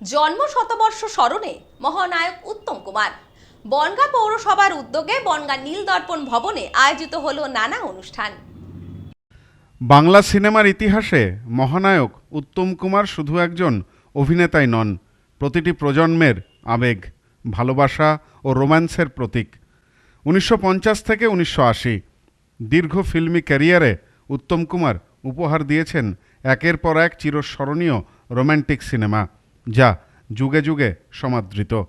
জন্ম শতবর্ষ স্মরণে মহানায়ক উত্তম কুমার। বনগা পৌরসভার উদ্যোগে বনগা নীলদর্পণ ভবনে আয়োজিত হলো নানা অনুষ্ঠান। বাংলা সিনেমার ইতিহাসে মহানায়ক উত্তম কুমার শুধু একজন অভিনেতাই নন, প্রতিটি প্রজন্মের আবেগ, ভালোবাসা ও রোম্যান্সের প্রতীক। উনিশশো পঞ্চাশ থেকে উনিশশো আশি দীর্ঘ ফিল্মি ক্যারিয়ারে উত্তম কুমার উপহার দিয়েছেন একের পর এক চিরস্মরণীয় রোম্যান্টিক সিনেমা। যা যুগে যুগে সমাদৃত।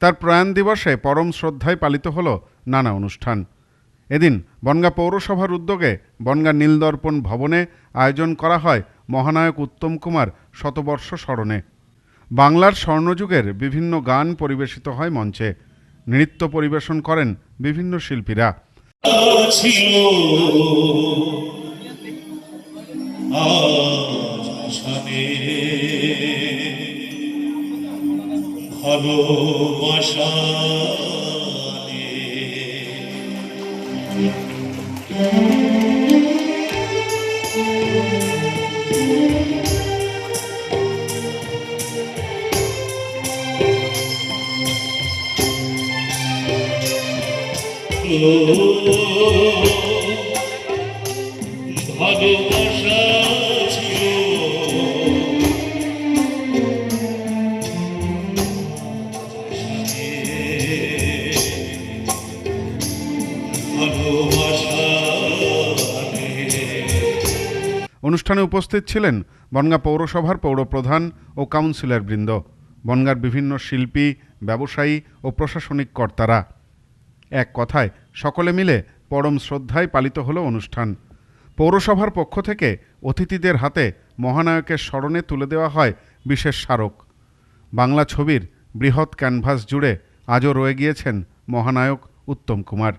তার প্রয়াণ দিবসে পরম শ্রদ্ধায় পালিত হল নানা অনুষ্ঠান। এদিন বনগা পৌরসভার উদ্যোগে বনগা নীলদর্পণ ভবনে আয়োজন করা হয় মহানায়ক উত্তম কুমার শতবর্ষ স্মরণে। বাংলার স্বর্ণযুগের বিভিন্ন গান পরিবেশিত হয় মঞ্চে। নৃত্য পরিবেশন করেন বিভিন্ন শিল্পীরা। আজ ছানে ভালোবাসা অনুষ্ঠানে উপস্থিত ছিলেন বনগা পৌরসভার পৌরপ্রধান ও কাউন্সিলর বৃন্দ বনগার বিভিন্ন শিল্পী, ব্যবসায়ী ও প্রশাসনিক কর্তারা। এক কথায়, সকলে মিলে পরম শ্রদ্ধায় পালিত হল অনুষ্ঠান। পৌরসভার পক্ষ থেকে অতিথিদের হাতে মহানায়কের স্মরণে তুলে দেওয়া হয় বিশেষ স্মারক। বাংলা ছবির বৃহৎ ক্যানভাস জুড়ে আজও রয়ে গিয়েছেন মহানায়ক উত্তম কুমার।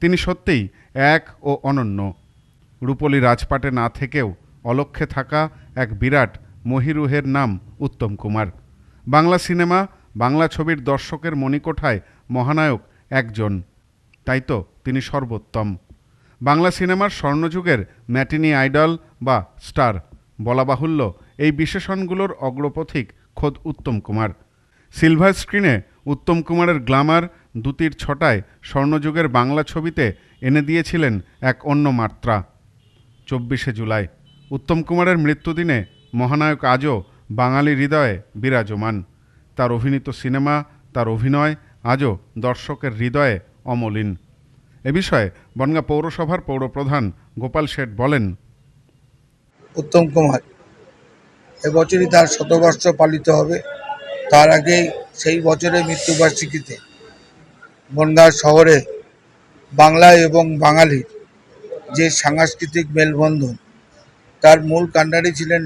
তিনি সত্যিই এক ও অনন্য। রূপলী রাজপাটে না থেকেও অলক্ষ্যে থাকা এক বিরাট মহিরুহের নাম উত্তম কুমার। বাংলা সিনেমা, বাংলা ছবির দর্শকের মণিকোঠায় মহানায়ক একজন। তাই তো তিনি সর্বোত্তম। বাংলা সিনেমার স্বর্ণযুগের ম্যাটিনি আইডল বা স্টার বলা বাহুল্য এই বিশেষণগুলোর অগ্রপথিক খোদ উত্তম কুমার। সিলভার স্ক্রিনে উত্তম কুমারের গ্লামার দুতির ছটায় স্বর্ণযুগের বাংলা ছবিতে এনে দিয়েছিলেন এক অন্য মাত্রা চব্বিশে জুলাই। উত্তম কুমারের মৃত্যুদিনে মহানায়ক আজও বাঙালি হৃদয়ে বিরাজমান। তার অভিনীত সিনেমা, তার অভিনয় আজও দর্শকের হৃদয়ে অমলিন। এ বিষয়ে বনগা পৌরসভার পৌরপ্রধান গোপাল শেঠ বলেন, উত্তম কুমার এবছরই তার শতবর্ষ পালিত হবে। তার আগেই সেই বছরের মৃত্যুবার্ষিকীতে বনগাঁ শহরে বাংলা এবং বাঙালির যে সাংস্কৃতিক মেলবন্ধন তার মূল কাণ্ডারি ছিলেন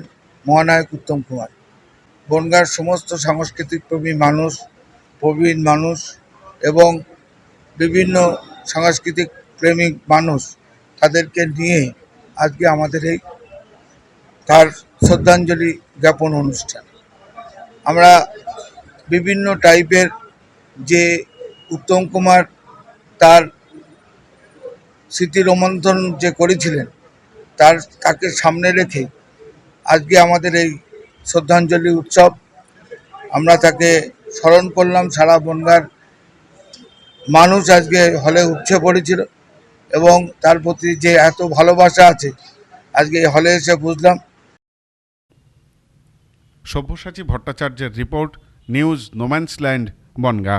মহানায়ক উত্তম কুমার। বনগাঁর সমস্ত সাংস্কৃতিক প্রেমী মানুষ, প্রবীণ মানুষ এবং বিভিন্ন সাংস্কৃতিক প্রেমিক মানুষ তাদেরকে নিয়ে আজকে আমাদের এই তার শ্রদ্ধাঞ্জলি জ্ঞাপন অনুষ্ঠান। আমরা বিভিন্ন টাইপের যে উত্তম কুমার তার স্মৃতি রোমন্থন যে করেছিলেন তার তাকে সামনে রেখে আজকে আমাদের এই শ্রদ্ধাঞ্জলি উৎসব। আমরা তাকে স্মরণ করলাম, সারা বনগার মানুষ আজকে হলে উঠছে পড়েছিল এবং তার প্রতি যে এত ভালোবাসা আছে, আজকে হলে এসে বুঝলাম। সব্যসাচী ভট্টাচার্যের report, news, no man's land, Bongaon.